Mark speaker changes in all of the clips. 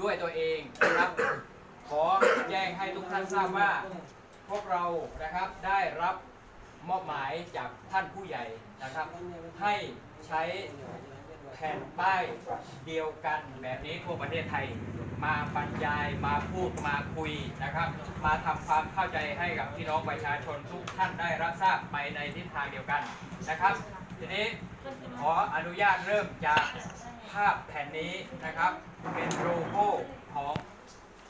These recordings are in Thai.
Speaker 1: ด้วยตัวเองนะครับ ขอแจ้งให้ทุกท่านทราบว่า พวกเรานะครับได้รับมอบหมายจากท่านผู้ใหญ่นะครับ ให้ใช้แผ่นป้ายเดียวกันแบบนี้ทั่วประเทศไทย มาบรรยายมาพูดมาคุยนะครับ มาทำความเข้าใจให้กับพี่น้องประชาชนทุกท่านได้รับทราบไปในทิศทางเดียวกันนะครับ ทีนี้ขออนุญาตเริ่มจาก ภาพแผ่นนี้นะครับ เป็นโลโก้ของ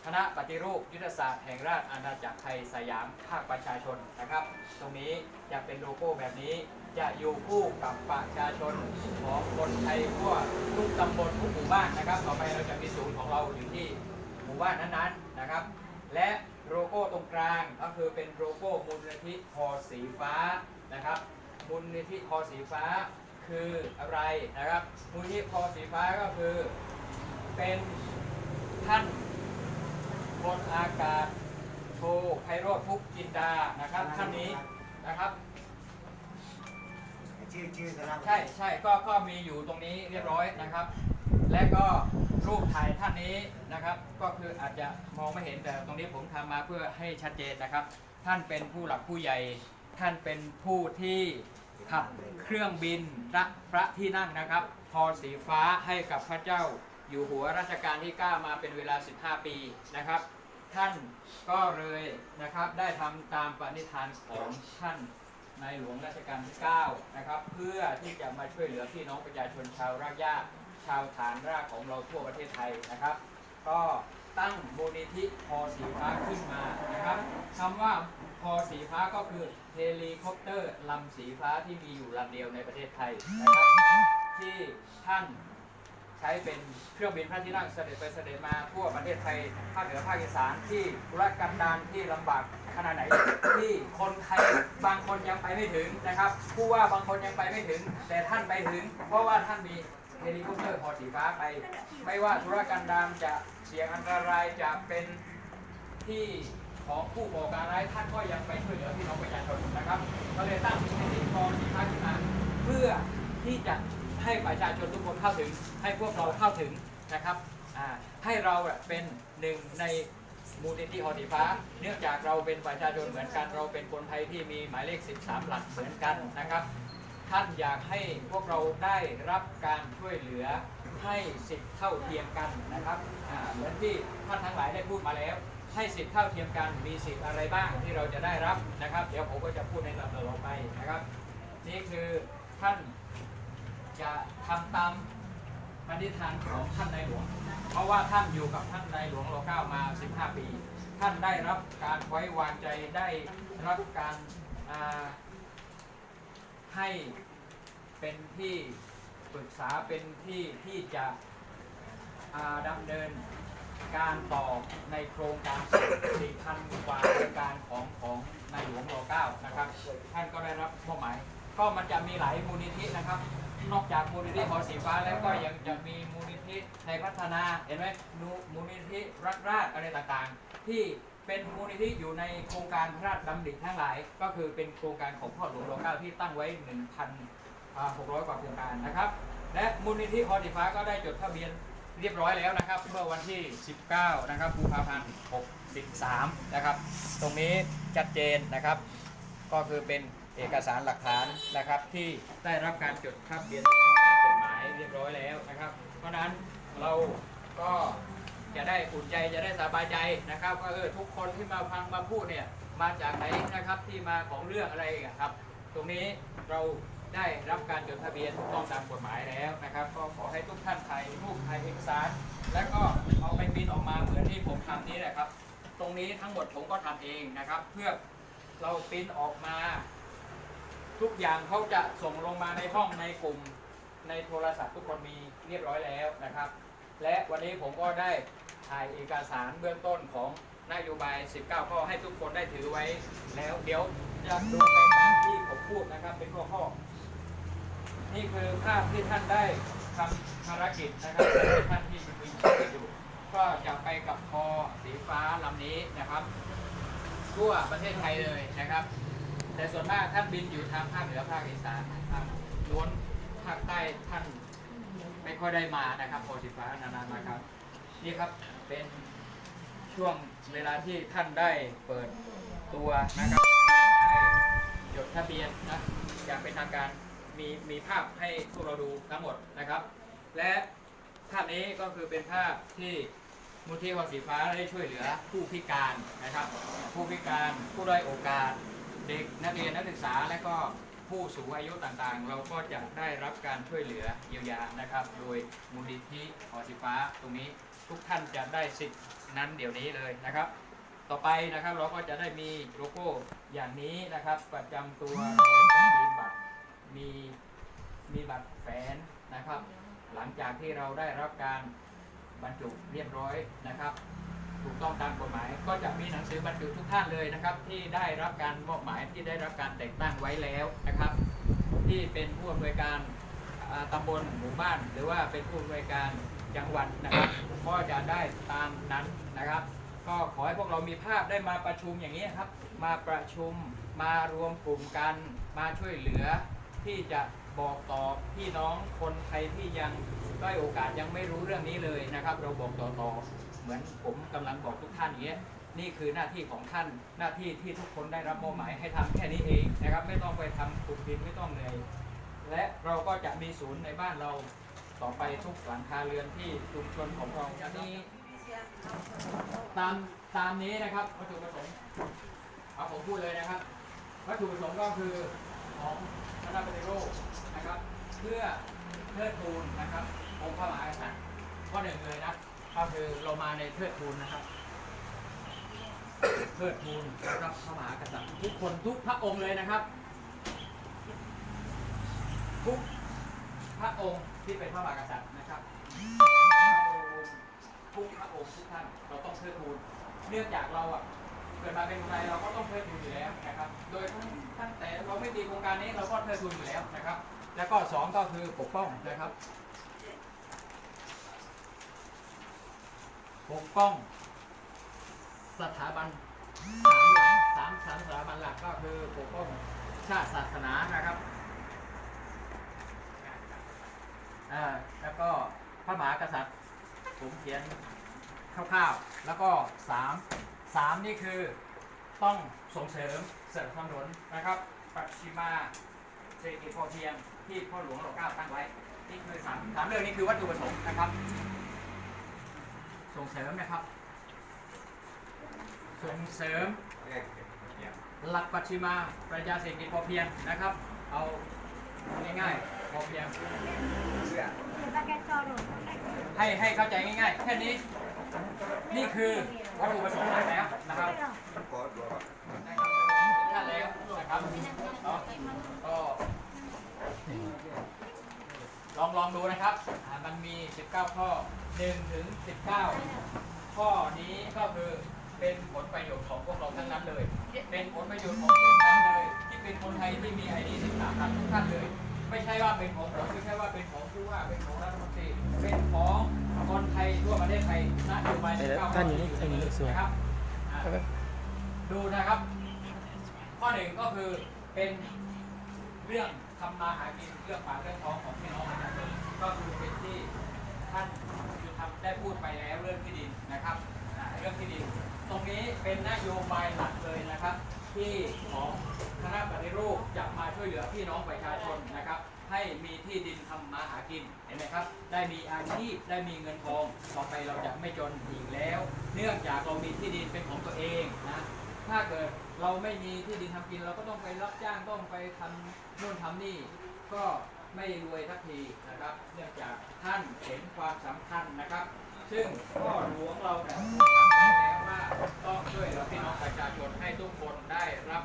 Speaker 1: คณะปฏิรูปยุทธศาสตร์แห่งราชอาณาจักรไทยสยามภาคประชาชนนะครับ ตรงนี้จะเป็นโลโก้แบบนี้จะอยู่คู่กับประชาชนของคนไทยทั่วทุกตำบลทุกหมู่บ้านนะครับ ต่อไปเราจะมีศูนย์ของเราอยู่ที่หมู่บ้านนั้นๆนะครับ และโลโก้ตรงกลางก็คือเป็นโลโก้มูลนิธิพอสีฟ้านะครับมูลนิธิพอสีฟ้า คืออะไรนะครับ มูลนิธิพอสีฟ้าก็คือ เป็นท่านพลอากาศโทไพโรธพุกจินดานะครับท่านนี้นะครับ
Speaker 2: ชื่อชื่อคณะ
Speaker 1: ใช่ใช่ก็ก็มีอยู่ตรงนี้เรียบร้อยนะครับ และก็รูปถ่ายท่านนี้นะครับ ก็คืออาจจะมองไม่เห็นแต่ตรงนี้ผมทำมาเพื่อให้ชัดเจนนะครับ ท่านเป็นผู้หลักผู้ใหญ่ ท่านเป็นผู้ที่ ขับเครื่องบินพระพระที่นั่งนะครับพอสีฟ้าให้กับพระเจ้าอยู่หัวรัชกาลที่ 9 มาเป็นเวลา 15 ปีนะครับ ท่านก็เลยนะครับได้ทำตามปณิธานของท่านในหลวงรัชกาลที่ 9 นะครับ เพื่อที่จะมาช่วยเหลือพี่น้องประชาชนชาวรากหญ้าชาวฐานรากของเราทั่วประเทศไทยนะครับ ก็ตั้งมูลนิธิพอสีฟ้าขึ้นมานะครับคำว่า พอสีฟ้าก็คือเฮลิคอปเตอร์ลำสีฟ้าที่มีอยู่ลำเดียวในประเทศไทยนะครับที่ท่านใช้เป็นเครื่องบินพระที่นั่งเสด็จไปเสด็จมาทั่วประเทศไทยภาคเหนือภาคอีสานที่ธุรกันดารที่ลำบากขนาดไหน ที่คนไทยบางคนยังไปไม่ถึงนะครับผู้ว่าบางคนยังไปไม่ถึง แต่ท่านไปถึง เพราะว่าท่านมีเฮลิคอปเตอร์พอสีฟ้าไป ไม่ว่าธุรกันดารจะเสี่ยงอันตรายจะเป็นที่ ของผู้ก่อการร้ายท่านก็ยังไปช่วยเหลือพี่น้องประชาชนนะครับก็เลยตั้งมูลนิธิพอสีฟ้าขึ้นมาเพื่อที่จะให้ประชาชนทุกคนเข้าถึง ให้พวกเราเข้าถึงนะครับให้เราเป็นหนึ่งในมูลนิธิหอสีฟ้า เนื่องจากเราเป็นประชาชนเหมือนกัน เราเป็นคนไทยที่มีหมายเลข 13 หลักเหมือนกันนะครับ ท่านอยากให้พวกเราได้รับการช่วยเหลือให้สิทธิเท่าเทียมกันนะครับเหมือนที่ท่านทั้งหลายได้พูดมาแล้ว ให้สิทธิ์เท่าเทียมกันมีสิทธิ์อะไรบ้างที่เราจะได้รับนะครับ เดี๋ยวผมก็จะพูดในลำดับต่อไปนะครับ นี่คือท่านจะทำตามปณิธานของท่านในหลวง เพราะว่าท่านอยู่กับท่านในหลวงรอเก้ามา 15 ปี ท่านได้รับการไว้วางใจได้รับการให้เป็นที่ปรึกษาเป็นที่ที่จะอ่าดำเนิน การต่อในโครงการสี่พันกว่าโครงการของของในหลวงรอเก้านะครับท่านก็ได้รับมอบหมาย ก็มันจะมีหลายมูลนิธินะครับ นอกจากมูลนิธิหอสีฟ้าแล้วก็ยังจะมีมูลนิธิในพัฒนาเห็นไหมมูลนิธิรักราชอะไรต่างๆ ที่เป็นมูลนิธิอยู่ในโครงการพระราชดำริทั้งหลาย ก็คือเป็นโครงการของพ่อหลวงรอเก้าที่ตั้งไว้ 1,600 กว่าโครงการนะครับ และมูลนิธิหอสีฟ้าก็ได้จดทะเบียน เรียบร้อยแล้วนะครับ เมื่อวันที่ 19 นะครับกุมภาพันธ์63 นะครับ ตรงนี้ชัดเจนนะครับ ก็คือเป็นเอกสารหลักฐานนะครับที่ได้รับการจดทะเบียนถูกต้องตามกฎหมายเรียบร้อยแล้วนะครับ เพราะนั้นเราก็จะได้อุ่นใจจะได้สบายใจนะครับว่าเออทุกคนที่มาฟังมาพูดเนี่ยมาจากไหนนะครับที่มาของเรื่องอะไรอะครับ ตรงนี้เรา ได้รับการจดทะเบียนถูกต้องตามกฎหมายแล้วนะครับ ก็ขอให้ทุกท่านถ่ายรูปถ่ายเอกสาร แล้วก็เอาไปพิมพ์ออกมาเหมือนที่ผมทำนี้แหละครับ ตรงนี้ทั้งหมดผมก็ทำเองนะครับ เพื่อเราปิ้นออกมา ทุกอย่างเขาจะส่งลงมาในห้องในกลุ่มในโทรศัพท์ทุกคนมีเรียบร้อยแล้วนะครับ และวันนี้ผมก็ได้ถ่ายเอกสารเบื้องต้นของนโยบาย 19 ข้อให้ทุกคนได้ถือไว้แล้วเดี๋ยวจะดูไปตามที่ผมพูดนะครับ เป็นข้อข้อๆ นี่คือภาพที่ท่านได้ทำภารกิจนะครับท่านที่มีชีวิตอยู่ ก็จะไปกับคอสีฟ้าลำนี้นะครับ ทั่วประเทศไทยเลยนะครับ แต่ส่วนมากท่านบินอยู่ทางภาคเหนือภาคอีสานทางล้วนภาคใต้ท่านไม่ค่อยได้มานะครับพอสีฟ้านานๆมาครับ นี่ครับเป็นช่วงเวลาที่ท่านได้เปิดตัวนะครับให้จดทะเบียนนะอย่างเป็นทางการ มีมีภาพให้พวกเราดูทั้งหมดนะครับ และภาพนี้ก็คือเป็นภาพที่มูลที่วสีฟ้าได้ช่วยเหลือผู้พิการนะครับ ผู้พิการผู้ด้อยโอกาส เด็กนักเรียนนักศึกษาและก็ผู้สูงอายุต่างๆ เราก็จะได้รับการช่วยเหลือเยียวยานะครับ โดยมูลนิธิหอสีฟ้าตรงนี้ทุกท่านจะได้สิทธินั้นเดี๋ยวนี้เลยนะครับ ต่อไปนะครับเราก็จะได้มีโลโก้อย่างนี้นะครับ ประจำตัวเราจะมีบัตร มีมีบัตรแฝนนะครับ หลังจากที่เราได้รับการบรรจุเรียบร้อยนะครับ ถูกต้องตามกฎหมาย ก็จะมีหนังสือบรรจุทุกท่านเลยนะครับ ที่ได้รับการมอบหมายที่ได้รับการแต่งตั้งไว้แล้วนะครับ ที่เป็นผู้อำนวยการตำบลหมู่บ้าน หรือว่าเป็นผู้อำนวยการจังหวัดนะครับก็จะได้ตามนั้นนะครับ ก็ขอให้พวกเรามีภาพได้มาประชุมอย่างนี้ครับ มาประชุมมารวมกลุ่มกันมาช่วยเหลือ ที่จะบอกต่อพี่น้องคนไทยที่ยังด้อยโอกาสยังไม่รู้เรื่องนี้เลยนะครับ เราบอกต่อต่อเหมือนผมกำลังบอกทุกท่านอย่างเงี้ยนี่คือหน้าที่ของท่านหน้าที่ที่ทุกคนได้รับมอบหมายให้ทำแค่นี้เองนะครับ ไม่ต้องไปทำขุดดินไม่ต้องเหนื่อยและเราก็จะมีศูนย์ในบ้านเราต่อไปทุกหลังคาเรือนที่ชุมชนของเราจะมีตามตามนี้นะครับวัตถุประสงค์เอาผมพูดเลยนะครับวัตถุประสงค์ก็คือของ คณะปฏิรูปนะครับ เพื่อเทิดทูนนะครับองค์พระมหากษัตริย์ข้อหนึ่งเลยนะก็คือเรามาในเทิดทูนนะครับ เทิดทูนรับพระมหากษัตริย์ทุกคนทุกพระองค์เลยนะครับ ทุกพระองค์ที่เป็นพระมหากษัตริย์นะครับทุกพระองค์ทุกท่านเราต้องเทิดทูนเนื่องจากเราอะ เกิดมาเป็นคนไทยเราก็ต้องเทิดทูนอยู่แล้วนะครับ โดยทั้งตั้งแต่เราไม่มีโครงการนี้เราก็เทิดทูนอยู่แล้วนะครับ แล้วก็สองก็คือปกป้องนะครับ ปกป้อง สถาบันสามหลักสามสามสถาบันหลักก็คือปกป้องชาติศาสนานะครับอ่าแล้วก็พระมหากษัตริย์ผมเขียนคร่าวๆ แล้วก็สาม สามนี่คือต้องส่งเสริมสนับสนุนนะครับปัจฉิมาเศรษฐกิจพอเพียงที่พ่อหลวงเราเก้าตั้งไว้นี่คือสามสามเรื่องนี้คือวัตถุประสงค์นะครับ ส่งเสริมนะครับ ส่งเสริมหลักปัจฉิมาปรัชญาเศรษฐกิจพอเพียงนะครับ เอาง่ายๆพอเพียงให้ให้เข้าใจง่ายๆแค่นี้ นี่คือวัตถุประสงค์หลักแล้วนะครับได้ครับท่านแล้วนะครับเนาะก็ลองลองดูนะครับ มันมี 19 ข้อ1ถึง 19 ข้อนี้ก็คือเป็นผลประโยชน์ของพวกเราทั้งนั้นเลย เป็นผลประโยชน์ของทุกท่านเลย ที่เป็นคนไทยที่มีไอดี13ท่านทุกท่านเลย ไม่ใช่ว่าเป็นของผมไม่ใช่ว่าเป็นของผู้ว่า เป็นของรัฐมนตรี เป็นของ คนไทยทั่วประเทศไทยนโยบาย
Speaker 2: ไปแล้วท่านอยู่นี่ท่านอยู่นี่สวย
Speaker 1: นครับดูนะครับ ข้อหนึ่งก็คือเป็นเรื่องทำมาหากินเรื่องปากเรื่องท้องของพี่น้องประชาชนก็คือเป็นที่ท่านจุธรรมได้พูดไปแล้วเรื่องที่ดินนะครับเรื่องที่ดินตรงนี้เป็นนโยบายหลักเลยนะครับ ที่ของคณะปฏิรูปจะมาช่วยเหลือพี่น้องประชาชนนะครับ ให้มีที่ดินทำมาหากินเห็นไหมครับ ได้มีอาชีพได้มีเงินทองต่อไปเราจะไม่จนอีกแล้ว เนื่องจากเรามีที่ดินเป็นของตัวเองนะถ้าเกิดเราไม่มีที่ดินทำกิน เราก็ต้องไปรับจ้างต้องไปทำนู่นทำนี่ ก็ไม่รวยทักทีนะครับ เนื่องจากท่านเห็นความสำคัญนะครับ ซึ่งพ่อหลวงเราเนี่ยสั่งไว้แล้วว่าต้องช่วยเหลือพี่น้องประชาชนให้ทุกคนได้รับ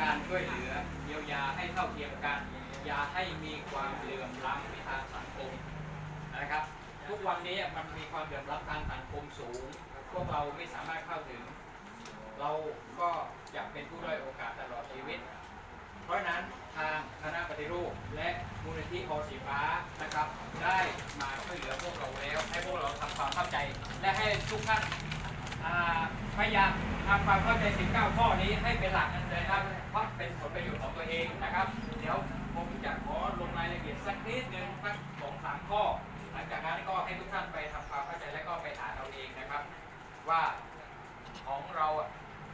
Speaker 1: การช่วยเหลือเยียวยาให้เท่าเทียมกัน อย่าให้มีความเหลื่อมล้ำในทางสังคมนะครับ ทุกวันนี้มันมีความเหลื่อมล้ำทางสังคมสูง พวกเราไม่สามารถเข้าถึง เราก็อยากเป็นผู้ด้อยโอกาสตลอดชีวิต เพราะนั้นทางคณะปฏิรูปและมูลนิธิโอสีฟ้านะครับ ได้มาช่วยเหลือพวกเราแล้ว ให้พวกเราทำความเข้าใจ และให้ทุกท่าน พยายามทำความเข้าใจสิ่งเก้าข้อนี้ให้เป็นหลักเลยครับเพราะเป็นผลประโยชน์ของตัวเองนะครับ เดี๋ยวผมจะขอลงรายละเอียดสักนิดหนึ่งสักสองสามข้อ หลังจากนั้นก็ให้ทุกท่านไปทำความเข้าใจและก็ไปอ่านเอาเองนะครับ ว่าของเราอะ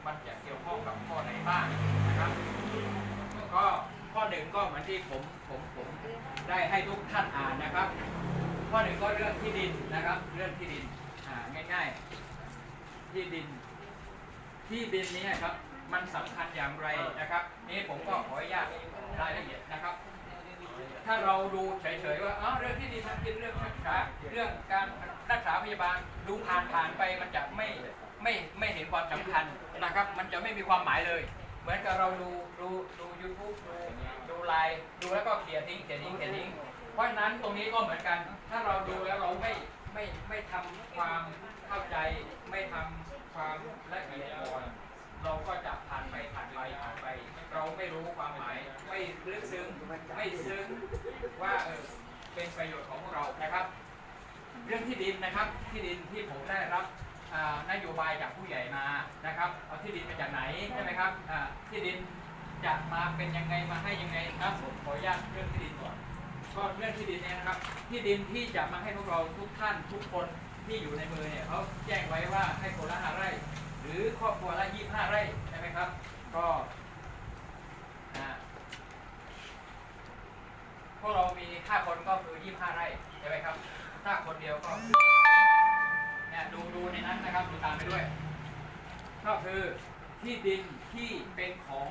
Speaker 1: มันจะเกี่ยวข้องกับข้อไหนบ้างนะครับ ก็ข้อหนึ่งก็เหมือนที่ผมผมผมได้ให้ทุกท่านอ่านนะครับ ข้อหนึ่งก็เรื่องที่ดินนะครับ เรื่องที่ดินอ่าง่ายๆ ที่ดิน ที่ดินนี้ครับ มันสำคัญอย่างไรนะครับ นี่ผมก็ขออนุญาตรายละเอียดนะครับ ถ้าเราดูเฉยๆว่าอ๋อเรื่องที่ดินทำกินเรื่องรักษาเรื่องการรักษาพยาบาลดูผ่านผ่านๆไปมันจะไม่ไม่ไม่เห็นความสำคัญนะครับ มันจะไม่มีความหมายเลย เหมือนกับเราดูดูดูยูทูบดูดูไลน์ดูแล้วก็เขียนทิ้งเขียนทิ้งเขียนทิ้งเพราะฉะนั้นตรงนี้ก็เหมือนกัน ถ้าเราดูแล้วเราไม่ ไม่ไม่ทำความเข้าใจ ไม่ทำความละเอียดอ่อนเราก็จะผ่านไปผ่านไปผ่านไป เราไม่รู้ความหมาย ไม่ลึกซึ้งไม่ซึ้งว่าเออเป็นประโยชน์ของเรานะครับ เรื่องที่ดินนะครับที่ดินที่ผมได้รับอ่านโยบายจากผู้ใหญ่มานะครับ เอาที่ดินมาจากไหนใช่ไหมครับอ่าที่ดินจะมาเป็นยังไงมาให้ยังไงนะผมขออนุญาตเรื่องที่ดินก่อน ก็เรื่องที่ดินเนี่ยนะครับ ที่ดินที่จะมาให้พวกเราทุกท่านทุกคนที่อยู่ในมือเนี่ยเขาแจ้งไว้ว่าให้คนละห้าไร่ หรือครอบครัวละยี่ห้าไร่ใช่ไหมครับ ก็อ่าพวกเรามีห้าคนก็คือยี่ห้าไร่ใช่ไหมครับ ถ้าคนเดียวก็คือเนี่ยดูดูในนั้นนะครับดูตามไปด้วย ก็คือที่ดินที่เป็นของ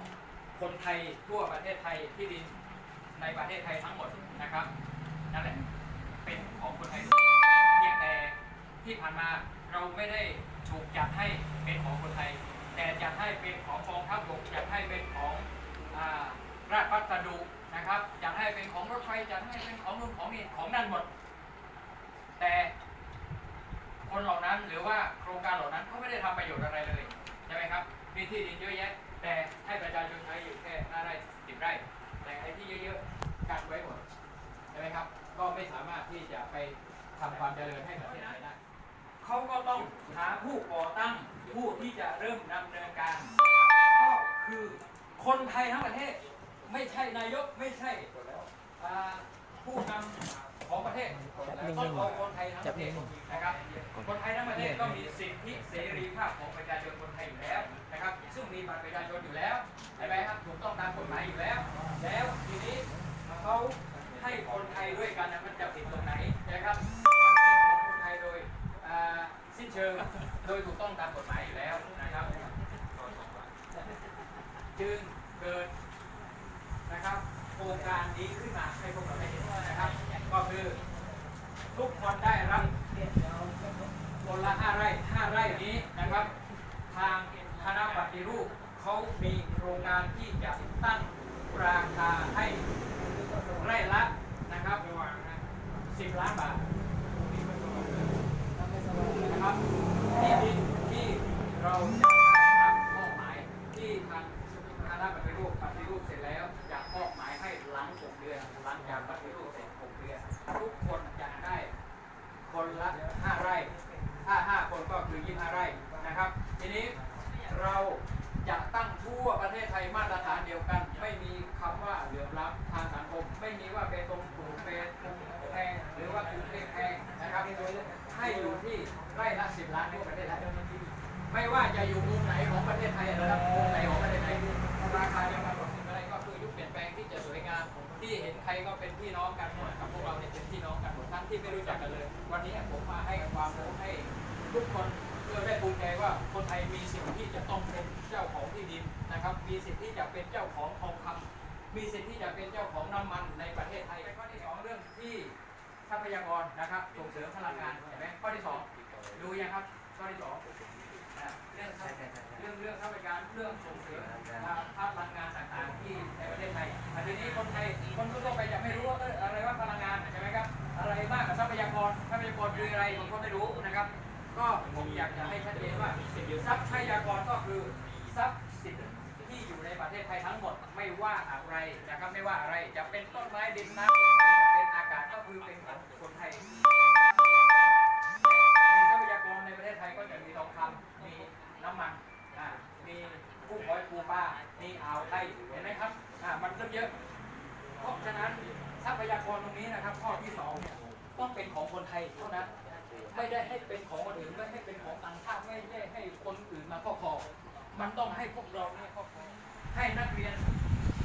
Speaker 1: คนไทยทั่วประเทศไทยที่ดิน ในประเทศไทยทั้งหมดนะครับนั่นแหละเป็นของคนไทยเพียงแต่ที่ผ่านมาเราไม่ได้ถูกจัดให้เป็นของคนไทย แต่จัดให้เป็นของกองทัพบกจัดให้เป็นของอราชพัสดุนะครับจัดให้เป็นของรถไฟจัดให้เป็นของนู่นของนี่ของนั่นหมด แต่คนเหล่านั้นหรือว่าโครงการเหล่านั้นเขาไม่ได้ทำประโยชน์อะไรเลยใช่ไหมครับมีที่ดินเยอะแยะ แต่ให้ประชาชนใช้อยู่แค่ห้าไร่สิบไร่ แต่ไอ้ที่เยอะๆกันไว้หมดใช่ไหมครับ ก็ไม่สามารถที่จะไปทำความเจริญให้ประเทศไทยได้เขาก็ต้องหาผู้ก่อตั้งผู้ที่จะเริ่มดำเนินการ ก็คือคนไทยทั้งประเทศ ไม่ใช่นายกไม่ใช่ผู้นำของประเทศต้องเอาคนไทยทั้งประเทศนะครับคนไทยทั้งประเทศก็มีสิทธิเสรีภาพของประชาชนคนไทยอยู่แล้วนะครับ ซึ่งมีบัตรประชาชนอยู่แล้วใช่ไหมครับถูกต้องตามกฎหมายอยู่แล้ว แล้วทีนี้เขาให้คนไทยด้วยกันนะมันจะผิดตรงไหนนะครับมันเป็นของคนไทยโดยอ่าสิ้นเชิงโดยถูกต้องตามกฎหมายอยู่แล้วนะครับ จึงเกิดนะครับโครงการนี้ขึ้นมาให้พวกเราได้เห็นนะครับ ก็คือทุกคนได้รับคนละห้าไร่ห้าไร่นี้นะครับ ทางคณะปฏิรูปเขามีโครงการที่จะตั้งราคาให้ไร่ละนะครับสิบล้านบาท นะครับที่ดินที่ เางที่ไม่รู้จักกันเลย วันนี้ผมมาให้ความรู้ให้ทุกคนเพื่อได้ภูมิใจว่าคนไทยมีสิทธิ์ที่จะต้องเป็นเจ้าของที่ดินนะครับ มีสิทธิ์ที่จะเป็นเจ้าของทองคำมีสิทธิ์ที่จะเป็นเจ้าของน้ำมันในประเทศไทยข้อที่สองเรื่องที่ทรัพยากรนะครับส่งเสริมพลังงานเห็นไหมข้อที่สองดูยังครับข้อที่สองเรื่องเรื่องเรื่องทรัพยากรเรื่องส่งเสริมอ่าพลังงานต่างๆที่ในประเทศไทยอ่ทีนี้คนไทยคนทั่วไปจะไม่รู้ คืออะไรผมก็ไม่รู้นะครับ ก็ผมอยากจะให้ชัดเจนว่าทรัพยากรก็คือทรัพย์สินที่อยู่ในประเทศไทยทั้งหมดไม่ว่าอะไรนะครับไม่ว่าอะไรจะเป็นต้นไม้ดินน้ำจะเป็นอากาศก็คือเป็นของคนไทยในทรัพยากรในประเทศไทยก็จะมีทองคำมีน้ำมันมีผู้คอยปูปลามีอ่าวไทยเห็นไหมครับมันเเยอะเพราะฉะนั้นทรัพยากรตรงนี้นะครับ ข้อที่2เนี่ย ต้องเป็นของคนไม่ได้ให้เป็นของคนอื่นไม่ให้เป็นของต่างชาติไม่ได้ให้คนอื่นมาครอบครองมันต้องให้พวกเราเนี่ยครอบครองให้นักเรียน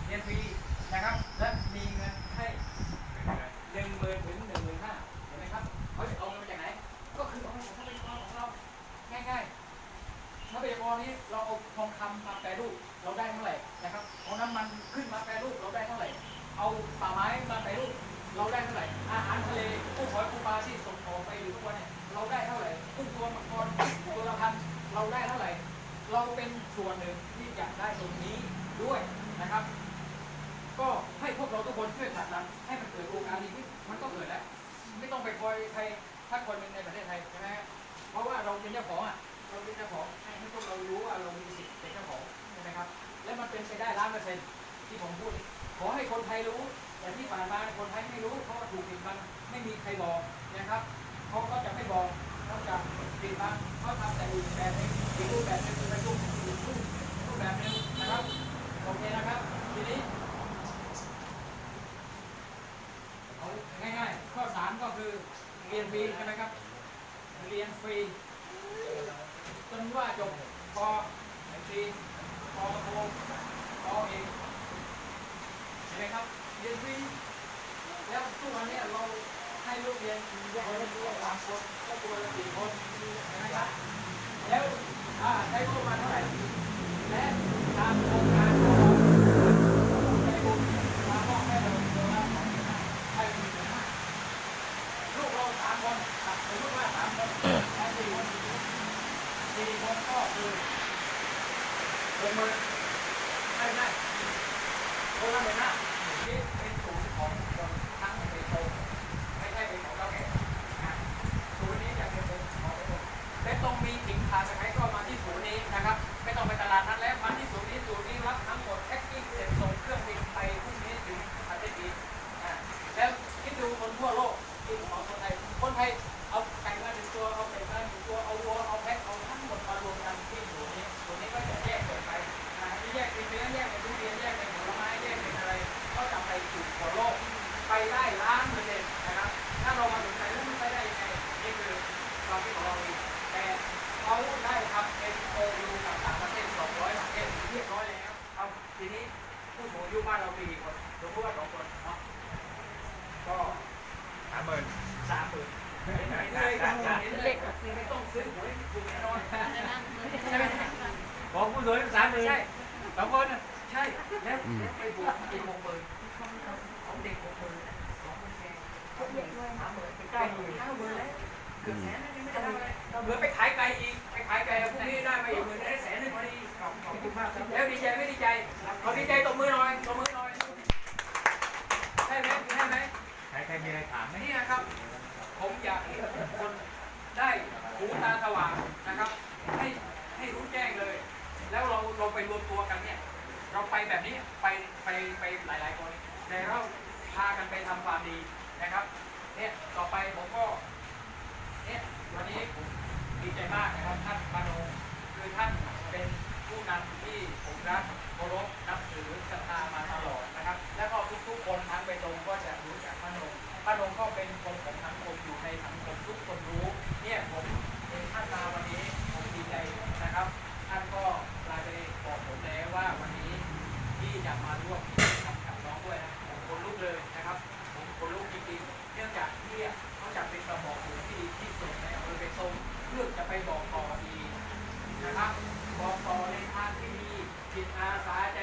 Speaker 1: เรียนฟรีนะครับ และมีเงินให้หนึ่งหมื่นถึงหนึ่งหมื่นห้าเห็นไหมครับเขาจะเอาเงินมาจากไหน ก็คือเอาเงินของทรัพยากรของเราง่ายๆทรัพยากรนี้เราเอาทองคำมาแปรรูปเราได้เท่าไหร่นะครับเอาน้ำมันขึ้นมาแปรรูปเราได้เท่าไหร่ เอาป่าไม้มาแปรรูป เราได้เท่าไหร่ อาหารทะเลกุ้งหอยปูปลาที่ส่งออกไปอยู่ทุกวันเนี่ยเราได้เท่าไหร่กุ้งตัวมังกรตัวละพันเราได้เท่าไหร่ เราเป็นส่วนหนึ่งที่จะได้ตรงนี้ด้วยนะครับ ก็ให้พวกเราทุกคนช่วยผลักดันให้มันเกิดโอกาสดีขึ้นมันก็เกิดแล้วไม่ต้องไปคอยใครถ้าคนหนึ่งในประเทศไทยใช่ไหมเพราะว่าเราเป็นเจ้าของอะเราเป็นเจ้าของให้ให้พวกเรารู้ว่าเรามีสิทธิ์เป็นเจ้าของใช่ไหมครับและมันเป็นไปได้ล้านเปอร์เซ็นต์ที่ผมพูด ขอให้คนไทยรู้แต่ที่ผ่านมาคนไทย ไม่มีใครบอกนะครับเขาก็จะไม่บอกเขาจะปิดบังเขาทำแต่อีกแบบนึงอีกรูปแบบหนึง เกือบแสนแล้วยังไม่อไปขายไก่อีกไปขายไก่พรุ่งนี้ได้มาอีกหมื่นได้แสนหนึ่งพอดีขอบคุณมากแล้วดีใจไม่ดีใจเอาดีใจตบมือหน่อยตบมือหน่อยใช่ไหมใช่ไหม
Speaker 2: ใครใครมีอะไรถามไหม
Speaker 1: นี่นะครับ ผมอยากให้ทุกคนได้หูตาสว่างนะครับ ให้ให้รู้แจ้งเลย แล้วเราเราไปรวมตัวกันเนี่ย เราไปแบบนี้ไปไปไปหลาย ๆ คนแต่เราพากันไปทำความดีนะครับ เนี่ยต่อไปผมก็ เนี่ยวันนี้ผมดีใจ มากนะครับท่านมโนคือท่านเป็นผู้นำที่ผมรักเคารพนับถือศรัทธามาตลอดนะครับ แล้วก็ทุกๆคนทั้งไปตรงก็จะรู้จักมโนมโนก็เป็นคนของสังคมอยู่ในสังคมทุกคนรู้เนี่ยผมเห็นท่านมาวันนี้ผมดีใจนะครับ ท่านก็ลาไปบอกผมแล้วว่าวันนี้ที่จะมาร่วม ไปบอกต่ออีกนะครับบอกต่อในทางที่ดีจิตอาสาใจ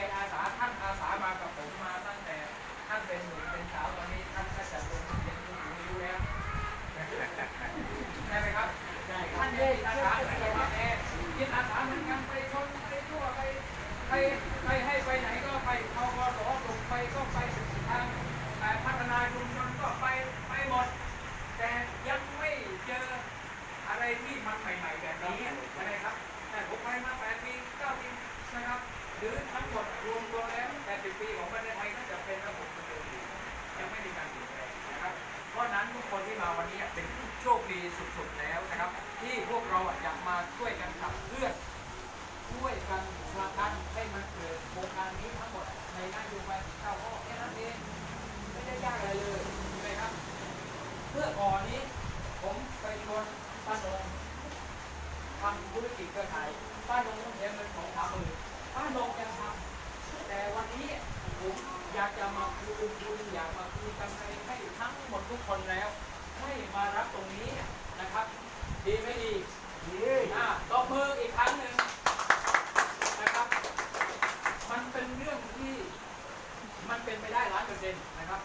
Speaker 1: นี้ทั้งหมดในนโยบายของเราแค่นั้นเองไม่ได้ยากอะไรเลยใช่ไหมครับ เพื่อก่อนนี้ผมไปชวนป้านงทำธุรกิจเครือข่ายป้านงต้องเสียเงินสองสามหมื่นป้านงยังทำแต่วันนี้ผมอยากจะมาคุยคุยอยากมาคุยกันให้ให้ทั้งหมดทุกคนแล้ว ให้มารับตรงนี้นะครับ ดีไม่ดีนะตบมืออีกทั้งหนึ่ง เป็นไปได้ร้อยเปอร์เซ็นต์นะครับ